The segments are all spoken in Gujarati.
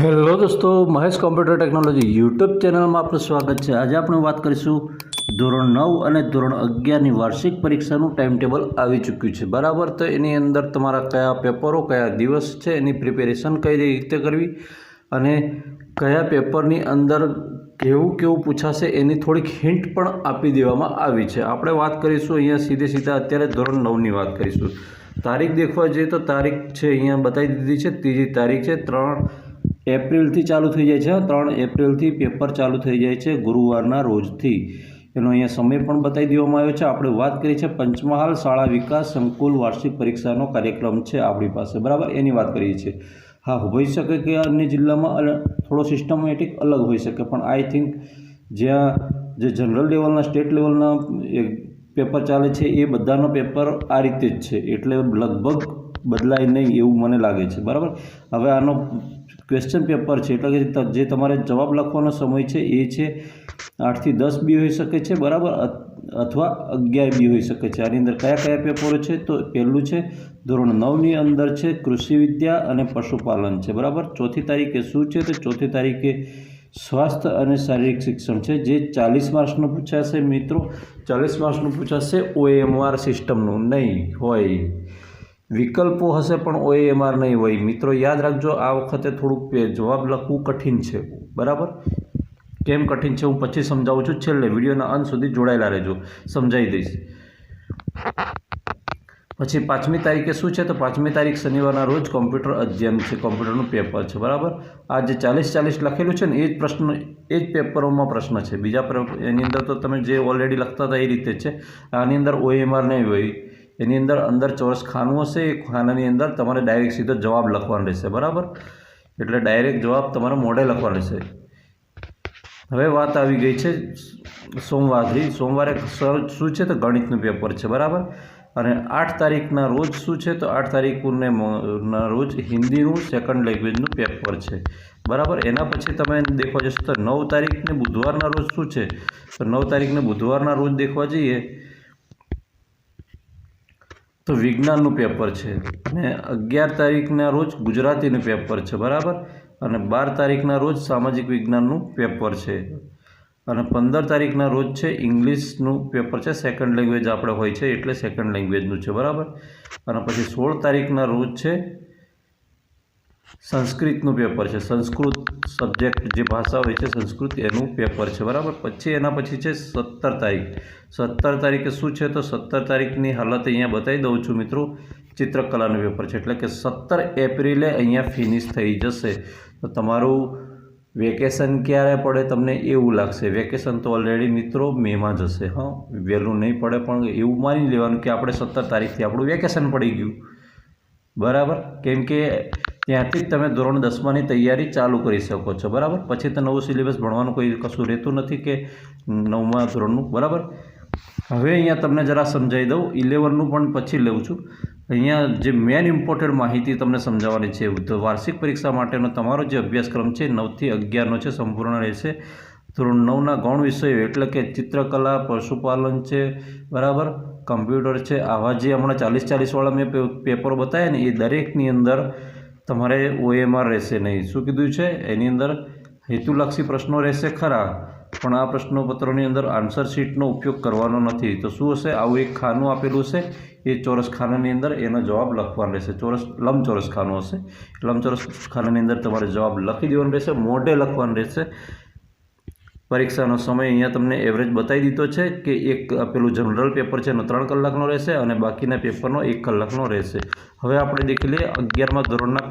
હેલો દોસ્તો, મહેશ કોમ્પ્યુટર ટેકનોલોજી યુટ્યુબ ચેનલમાં આપનું સ્વાગત છે. આજે આપણે વાત કરીશું ધોરણ નવ અને ધોરણ અગિયારની વાર્ષિક પરીક્ષાનું ટાઈમ ટેબલ આવી ચૂક્યું છે. બરાબર? તો એની અંદર તમારા કયા પેપરો, કયા દિવસ છે, એની પ્રિપેરેશન કઈ રીતે કરવી અને કયા પેપરની અંદર કેવું કેવું પૂછાશે એની થોડીક હિન્ટ પણ આપી દેવામાં આવી છે. આપણે વાત કરીશું અહીંયા સીધે સીધા અત્યારે ધોરણ નવની વાત કરીશું. તારીખ દેખવા જઈએ તો તારીખ છે, અહીંયા બતાવી દીધી છે. ત્રીજી તારીખ છે, ત્રણ એપ્રિલથી ચાલુ થઈ જાય છે. ત્રણ એપ્રિલથી પેપર ચાલુ થઈ જાય છે ગુરુવારના રોજથી. એનો અહીંયા સમય પણ બતાવી દેવામાં આવ્યો છે. આપણે વાત કરી છે પંચમહાલ શાળા વિકાસ સંકુલ વાર્ષિક પરીક્ષાનો કાર્યક્રમ છે આપણી પાસે. બરાબર? એની વાત કરીએ છીએ. હા, હોઈ શકે કે અન્ય જિલ્લામાં થોડો સિસ્ટમેટિક અલગ હોઈ શકે, પણ આઈ થિંક જ્યાં જે જનરલ લેવલના સ્ટેટ લેવલના પેપર ચાલે છે, એ બધાનો પેપર આ રીતે જ છે. એટલે લગભગ બદલાય નહીં એવું મને લાગે છે. બરાબર? હવે આનો ક્વેશ્ચન પેપર છે. એટલે કે જે તમારે જવાબ લખવાનો સમય છે એ છે આઠથી દસ બી હોઈ શકે છે, બરાબર? અથવા અગિયાર બી હોઈ શકે છે. આની અંદર કયા કયા પેપરો છે? તો પહેલું છે ધોરણ નવની અંદર છે કૃષિ વિદ્યા અને પશુપાલન છે, બરાબર? ચોથી તારીખે શું છે? તો ચોથી તારીખે સ્વાસ્થ્ય અને શારીરિક શિક્ષણ છે, જે ચાલીસ માર્ક્સનું પૂછાશે મિત્રો. ચાલીસ માર્ક્સનું પૂછાશે ઓએમઆર સિસ્ટમનું નહીં, હોય. વિકલ્પો હશે પણ ઓએમઆર નહીં હોય. મિત્રો, યાદ રાખજો, આ વખતે થોડુંક જવાબ લખવું કઠિન છે. બરાબર? કેમ કઠિન છે? હું પછી સમજાવું છું. છેલ્લે વિડીયોના અંત સુધી જોડાયેલા રહેજો. સમજાવી દઈશ. પછી પાંચમી તારીખે શું છે? તો પાંચમી તારીખ શનિવારના રોજ કોમ્પ્યુટર અધ્યયન છે. કોમ્પ્યુટરનું પેપર છે. બરાબર? આ જે ચાલીસ ચાલીસ લખેલું છે ને, એ જ પ્રશ્ન, એ જ પેપરોમાં પ્રશ્ન છે. બીજા એની અંદર તો તમે જે ઓલરેડી લખતા હતા એ રીતે છે. આની અંદર ઓએમઆર નહીં હોય. એની અંદર અંદર ચોરસ ખાનું હશે એ ખાનાની અંદર તમારે ડાયરેક્ટ સીધો જવાબ લખવાનો રહેશે, બરાબર? એટલે ડાયરેક્ટ જવાબ તમારે મોઢે લખવાનો રહેશે. હવે વાત આવી ગઈ છે સોમવારથી સોમવારે શું છે તો ગણિતનું પેપર છે, બરાબર? અને આઠ તારીખના રોજ શું છે તો આઠ તારીખને ના રોજ હિન્દીનું સેકન્ડ લેંગ્વેજનું પેપર છે, બરાબર? એના પછી તમે દેખવા જશો તો નવ તારીખને બુધવારના રોજ શું છે? તો નવ તારીખને બુધવારના રોજ દેખવા જઈએ તો વિજ્ઞાનનું પેપર છે. ને અગિયાર તારીખના રોજ ગુજરાતીનું પેપર છે, બરાબર? અને બાર તારીખના રોજ સામાજિક વિજ્ઞાનનું પેપર છે. અને પંદર તારીખના રોજ છે ઇંગ્લિશનું પેપર છે. સેકન્ડ લેંગ્વેજ આપણે હોય છે એટલે સેકન્ડ લેંગ્વેજનું છે, બરાબર? અને પછી સોળ તારીખના રોજ છે સંસ્કૃતનું પેપર છે. સંસ્કૃત સબ્જેક્ટ જે ભાષા હોય છે, સંસ્કૃત એનું પેપર છે. બરાબર? પછી એના પછી છે સત્તર તારીખ. સત્તર તારીખે શું છે તો સત્તર તારીખની હાલત અહીંયા બતાવી દઉં છું મિત્રો. ચિત્રકલાનું પેપર છે. એટલે કે સત્તર એપ્રિલે અહીંયા ફિનિશ થઈ જશે. તો તમારું વેકેશન ક્યારે પડે તમને એવું લાગશે. વેકેશન તો ઓલરેડી મિત્રો મેમાં જશે હા, વહેલું નહીં પડે, પણ એવું માની લેવાનું કે આપણે સત્તર તારીખથી આપણું વેકેશન પડી ગયું. બરાબર? કેમ કે ત્યાંથી જ તમે ધોરણ દસમાની તૈયારી ચાલુ કરી શકો છો, બરાબર? પછી તો નવું સિલેબસ ભણવાનું કોઈ કશું રહેતું નથી કે નવમા ધોરણનું, બરાબર? હવે અહીંયા તમને જરા સમજાવી દઉં, ઇલેવનનું પણ પછી લઉં છું. અહીંયા જે મેન ઇમ્પોર્ટન્ટ માહિતી તમને સમજાવવાની છે, તો વાર્ષિક પરીક્ષા માટેનો તમારો જે અભ્યાસક્રમ છે, નવથી અગિયારનો છે, સંપૂર્ણ રહેશે. ધોરણ નવના ગૌણ વિષયો એટલે કે ચિત્રકલા, પશુપાલન છે, બરાબર? કમ્પ્યુટર છે, આવા જે હમણાં ચાલીસ ચાલીસવાળા મેં પેપરો બતાવ્યા ને, એ દરેકની અંદર તમારે ઓએમઆર રહેશે નહીં. શું કીધું છે? એની અંદર હેતુલક્ષી પ્રશ્નો રહેશે ખરા, પણ આ પ્રશ્નોપત્રોની અંદર આન્સર શીટનો ઉપયોગ કરવાનો નથી. તો શું હશે? આવું એક ખાનું આપેલું હશે. એ ચોરસ ખાનાની અંદર એનો જવાબ લખવાનો રહેશે. ચોરસ, લંબચોરસ ખાનું હશે. લંબચોરસ ખાનાની અંદર તમારે જવાબ લખી દેવાનો રહેશે, મોઢે લખવાનું રહેશે. પરીક્ષાનો સમય અહીંયા તમને એવરેજ બતાવી દીધો છે કે એક પેલું જનરલ પેપર છે એનો ત્રણ કલાકનો રહેશે અને બાકીના પેપરનો એક કલાકનો રહેશે. હવે આપણે દેખી લઈએ અગિયારમા ધોરણના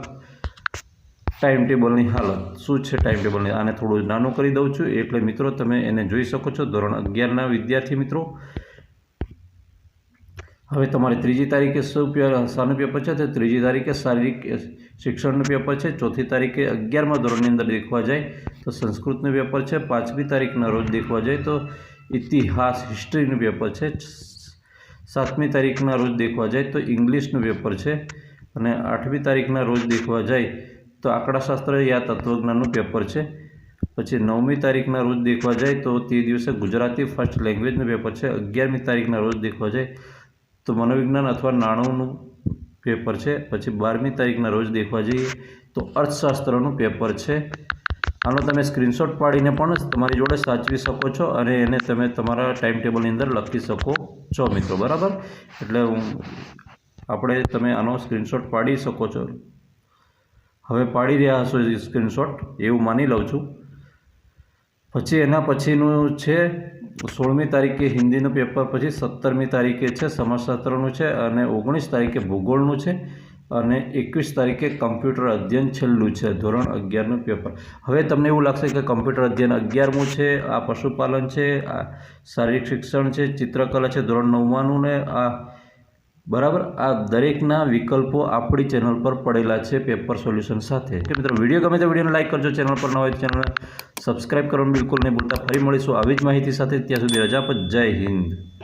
ટાઈમ ટેબલની હાલત. શું છે ટાઈમ ટેબલની આને થોડું નાનું કરી દઉં છું. એટલે મિત્રો તમે એને જોઈ શકો છો. ધોરણ અગિયારના વિદ્યાર્થી મિત્રો હવે તમારે ત્રીજી તારીખે શું પે- શાનું પેપર છે? તો ત્રીજી તારીખે શારીરિક શિક્ષણનું પેપર છે. ચોથી તારીખે અગિયારમા ધોરણની અંદર દેખવા જાય. તો સંસ્કૃતનું પેપર છે. પાંચમી તારીખના રોજ દેખવા જાય. તો ઇતિહાસ, હિસ્ટ્રીનું પેપર છે. સાતમી તારીખના રોજ દેખવા જાય. તો ઇંગ્લિશનું પેપર છે. અને આઠમી તારીખના રોજ દેખવા જાય. તો આંકડાશાસ્ત્ર યા તત્વજ્ઞાનનું પેપર છે. પછી નવમી તારીખના રોજ દેખવા જાય. તો તે દિવસે ગુજરાતી ફર્સ્ટ લેંગ્વેજનું પેપર છે. અગિયારમી તારીખના રોજ દેખવા જાય. તો મનોવિજ્ઞાન અથવા નાણુંનું પેપર છે. પછી બારમી તારીખના રોજ દેખવા જઈએ તો અર્થશાસ્ત્રનું પેપર છે. આનો તમે સ્ક્રીનશોટ પાડીને પણ તમારી જોડે સાચવી શકો છો અને એને તમે તમારા ટાઈમ ટેબલની અંદર લખી શકો છો મિત્રો, બરાબર? એટલે હું આપણે તમે આનો સ્ક્રીનશોટ પાડી શકો છો. હવે પાડી રહ્યા હશો સ્ક્રીનશોટ, એવું માની લઉં છું. પછી એના પછીનું છે, સોળમી તારીખે હિન્દીનું પેપર, પછી સત્તરમી તારીખે છે, સમાજશાસ્ત્રનું છે અને ઓગણીસ તારીખે ભૂગોળનું છે અને એકવીસ તારીખે કમ્પ્યુટર અધ્યયન છેલ્લું છે, ધોરણ અગિયારનું પેપર. હવે તમને એવું લાગશે કે કમ્પ્યુટર અધ્યયન અગિયારમું છે, આ પશુપાલન છે, આ શારીરિક શિક્ષણ છે, ચિત્રકલા છે, ધોરણ નવમાનું ને આ બરાબર? આ દરેકના વિકલ્પો આપણી ચેનલ પર પડેલા છે પેપર સોલ્યુશન સાથે. કે મિત્રો, વીડિયો ગમે તો વિડીયોને લાઇક કરજો, ચેનલ પર ન હોય ચેનલને સબસ્ક્રાઈબ કરવાનું બિલકુલ નહીં ભૂલતા. ફરી મળીશું આવી જ માહિતી સાથે. ત્યાં સુધી રજા પર જય હિન્દ.